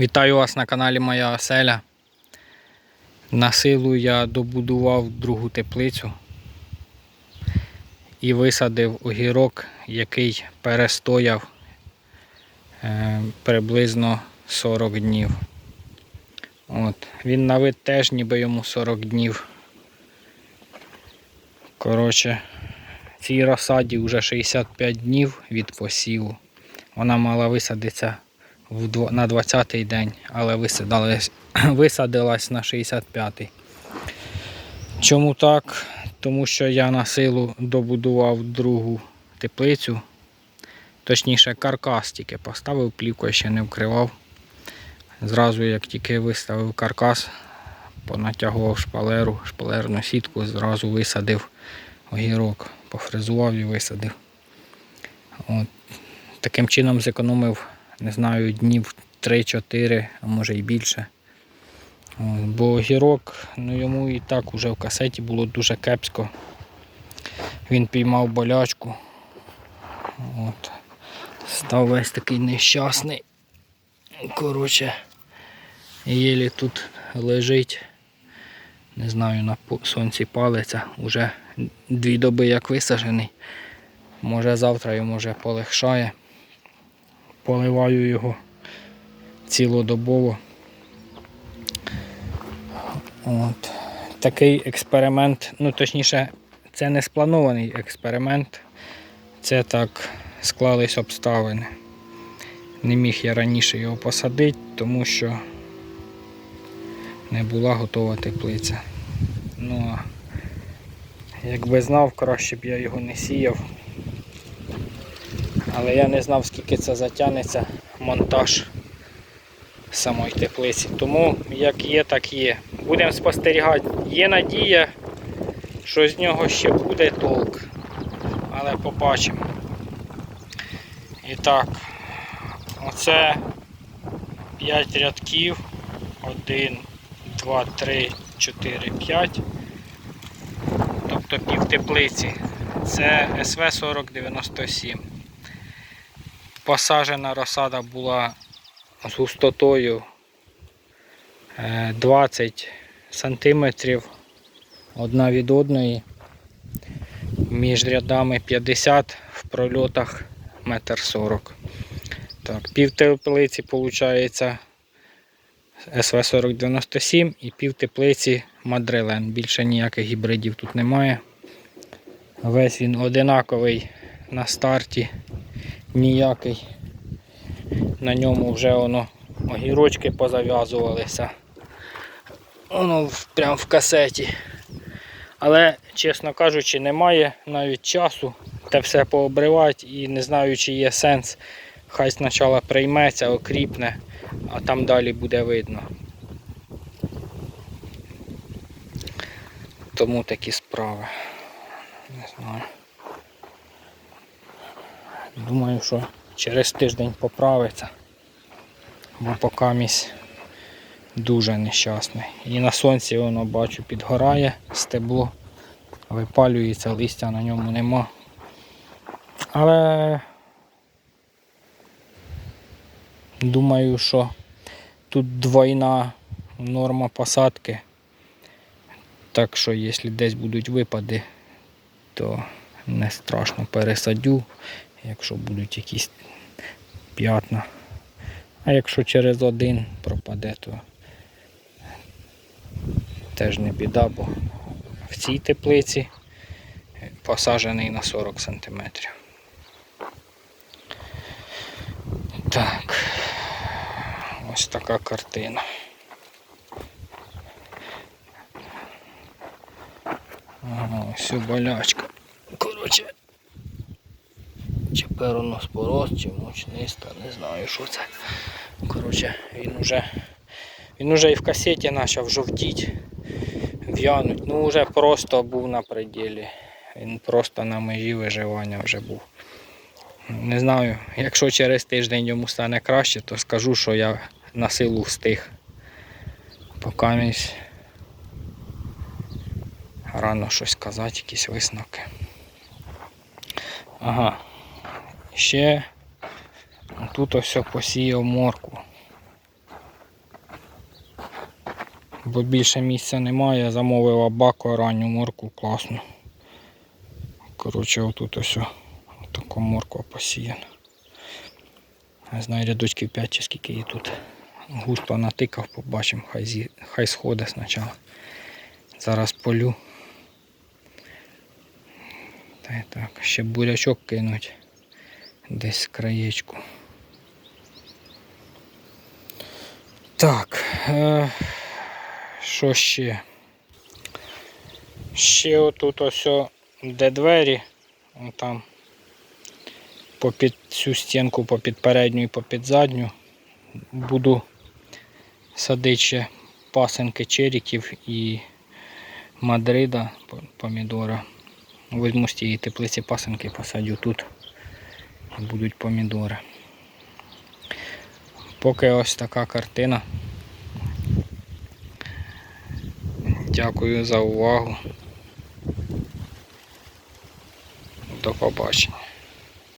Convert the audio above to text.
Вітаю вас на каналі Моя Оселя. На силу я добудував другу теплицю і висадив огірок, який перестояв е, приблизно 40 днів. От. Він на вид теж ніби йому 40 днів. Коротше, цій розсаді вже 65 днів від посіву. Вона мала висадитися на 20-й день, але висадилась, на 65-й. Чому так? Тому що я на силу добудував другу теплицю. Точніше, каркас тільки поставив, плівку ще не вкривав. Зразу, як тільки виставив каркас, понатягував шпалеру, шпалерну сітку, зразу висадив огірок, пофрезував і висадив. От. Таким чином зекономив, не знаю, днів 3-4, а може і більше. Бо огірок, ну йому і так уже в касеті було дуже кепсько. Він піймав болячку. От. Став весь такий нещасний. Коротше, єлі тут лежить. Не знаю, на сонці палиться. Уже дві доби як висаджений. Може завтра йому вже полегшає. Поливаю його цілодобово. От. Такий експеримент, ну точніше, це не спланований експеримент. Це так склались обставини. Не міг я раніше його посадити, тому що не була готова теплиця. Ну, а якби знав, краще б я його не сіяв. Але я не знав, скільки це затягнеться монтаж самої теплиці. Тому як є, так є. Будемо спостерігати. Є надія, що з нього ще буде толк. Але побачимо. І так, оце 5 рядків. 1, 2, 3, 4, 5. Тобто пів теплиці. Це СВ 4097. Посажена розсада була з густотою е, 20 сантиметрів одна від одної. Між рядами 50 в прольотах метр 40. Так, пів теплиці виходить СВ 4097 і пів теплиці Мадрилен. Більше ніяких гібридів тут немає. Весь він одинаковий на старті, ніякий. На ньому вже воно огірочки позав'язувалися. Воно в- прям в касеті. Але, чесно кажучи, немає навіть часу те все пообривати і не знаю, чи є сенс. Хай спочатку прийметься, окріпне, а там далі буде видно. Тому такі справи. Не знаю. Думаю, що через тиждень поправиться. Бо поки місь дуже нещасний. І на сонці воно бачу підгорає стебло, випалюється, листя на ньому нема. Але думаю, що тут двойна норма посадки. Так що якщо десь будуть випади, то не страшно пересадю, якщо будуть якісь п'ятна. А якщо через один пропаде, то теж не біда, бо в цій теплиці посаджений на 40 см. Так, ось така картина. Ага, ось болячка. Коротше, пероноспороз, чи мучниста, не знаю що це. Коротше, він уже, він уже і в касеті почав жовтіти, в'януть. Ну вже просто був на пределі. Він просто на межі виживання вже був. Не знаю, якщо через тиждень йому стане краще, то скажу, що я на силу встиг. Поки місь рано щось казати, якісь висновки. Ага. Ще тут ось посіяв морку. Бо більше місця немає, замовила баку ранню морку класну. Коротше, отут ось о, така морква посіяна. Не знаю, рядочків 5 чи скільки її тут. Густо натикав, побачимо, хай, зі... хай сходить спочатку. Зараз полю. Та так, ще бурячок кинуть десь краєчку. Так, е, що ще? Ще отут ось, де двері, там попід цю стінку, попід передню і попід задню. Буду садити ще пасенки черіків і мадрида помідора. Возьму з тієї теплиці пасенки, посадю тут. Будуть помідори. Поки ось така картина. Дякую за увагу. До побачення.